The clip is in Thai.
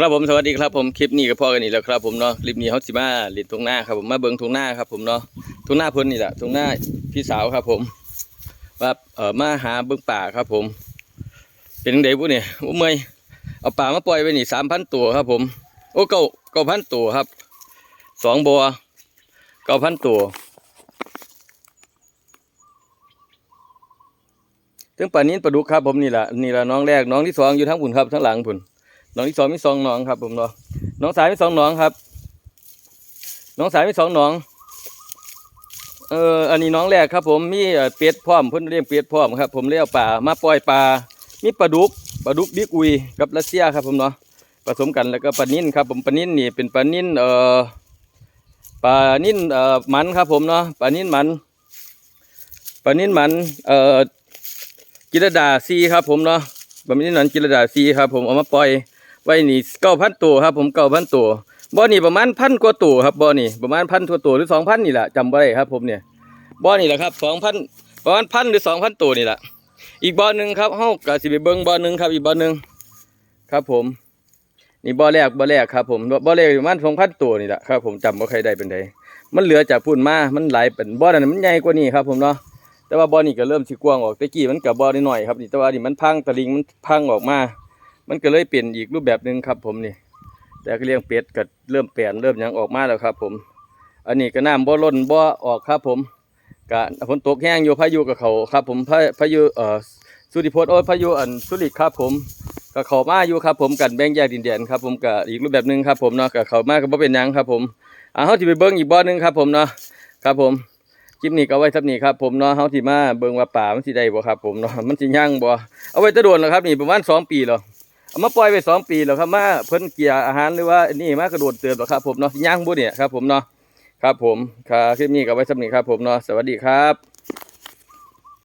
ครับผมสวัสดีครับผมคลิปนี้ก็พอกันนี่แล้วครับผมเนาะคลิปนี้เขาสิมาเลิดทุ่งหน้าครับผมมาเบิ่งทุ่งหน้าครับผมเนาะทุ่งหน้าเพิ่นนี่แหละทุ่งหน้าพี่สาวครับผมว่าเออมาหาเบิ่งป่าครับผม เป็นจังไดบุเนี่ยโอ้เมยเอาป่ามาปล่อยไว้นี่สามพันตัวครับผม โอ้เก้าเก้าพันตัวครับสองบัวเก้าพันตัวถึงป่านี้ปลาดุกครับผมนี่แหละนี่แหละน้องแรกน้องที่สองอยู่ทั้งผุนครับทั้งหลังผุน น้องที่สองมีสองน้องครับผมเนาะน้องสายมีสองน้องครับน้องสายมีสองน้องเอออันนี้น้องแรกครับ ผมมีเอ่อเป็ดพร้อมเพิ่นเลี้ยงเป็ดพร้อมครับ ผมเลี้ยงป่ามาปล่อยปลามีปลาดุกปลาดุกบิ๊กอุยกับรัสเซียครับผมเนาะผสมกันแล้วก็ปลานิ่นครับ ผมปลานิ่นนี่เป็นปลานิ่นเอ่อปลานิ่นเอ่อมันครับ ผมเนาะปลานิ่นมันปลานิ่นมันเอ่อกิรดาซีครับ ผมเนาะปลานิ่นมันกิรดาซีครับ ผมเอามาปล่อย ไว้นี่เก้าพันตัวครับ ผมเก้าพันตัวบ่อนี่ประมาณพันกว่าตัวครับบ่อนี่ประมาณพันตัวตัวหรือสองพันนี่แหละจำไว้ครับ ผมเนี่ยบ่อนี่แหละครับสองพันประมาณพันหรือสองพันตัวนี่แหละอีกบ่อหนึ่งครับเฮากะสิไปเบิ่งบ่อหนึ่งครับ อีกบ่อหนึ่งครับ ผม นี่บ่อแรกบ่อแรกครับ ผมบ่อแรกประมาณสองพันตัวนี่แหละครับ ผมจำบ่าใครได้เป็นใดมันเหลือจากพุ่นมา มันไหลเป็นบ่อนั้นมันใหญ่กว่านี้ครับ ผมเนาะแต่ว่าบ่อนี้ก็เริ่มสิกว้างออกต่กี้มันกับบ่อน้อยครับนี่แต่ว่านี่มันพังตะลิงมันพังออกมา มันก็เลยเปลี่ยนอีกรูปแบบหนึ่งครับผมนี่ แต่ก็เลี้ยงเป็ดก็เริ่มเปลี่ยนเริ่มยังออกมาแล้วครับ ผม อันนี้ก็น้ำบ่ล้นบ่ออกครับผมกะฝนตกแห้งอยู่พายุกับเขาครับ ผมพาพายุเอ่อสุริพจน์โอ้พายุอันสุริครับ ผมก็เขามาอยู่ครับ ผมกันแบ่งแยกดินแดนครับ ผมก็อีกรูปแบบหนึ่งครับ ผมเนาะก็เขามาก็บ่เป็นยังครับ ผมอ่าเฮาสิไปเบิ่งอีกบ่อหนึงครับ ผมเนาะครับผมคลิปนี้ก็เอาไว้สับนี้ครับผมเนาะเฮาสิมาเบิ่งว่าป่ามันสิได้บ่ครับผมเนาะมันสิยั่งบ่เอาไว้ตะโดนแล้วครับนี่ประมาณสองปีแล้วเอ มาปล่อยไปสองปีแล้วครับมาเพิ่นเกียอาหารหรือว่านี่มากระโดดเตือนหรอครับผมเนาะย่างบุเนี่ยครับผมเนาะครับผมครับคลิปนี้ก็ไว้สำหรับนี้ครับผมเนาะสวัสดีครับ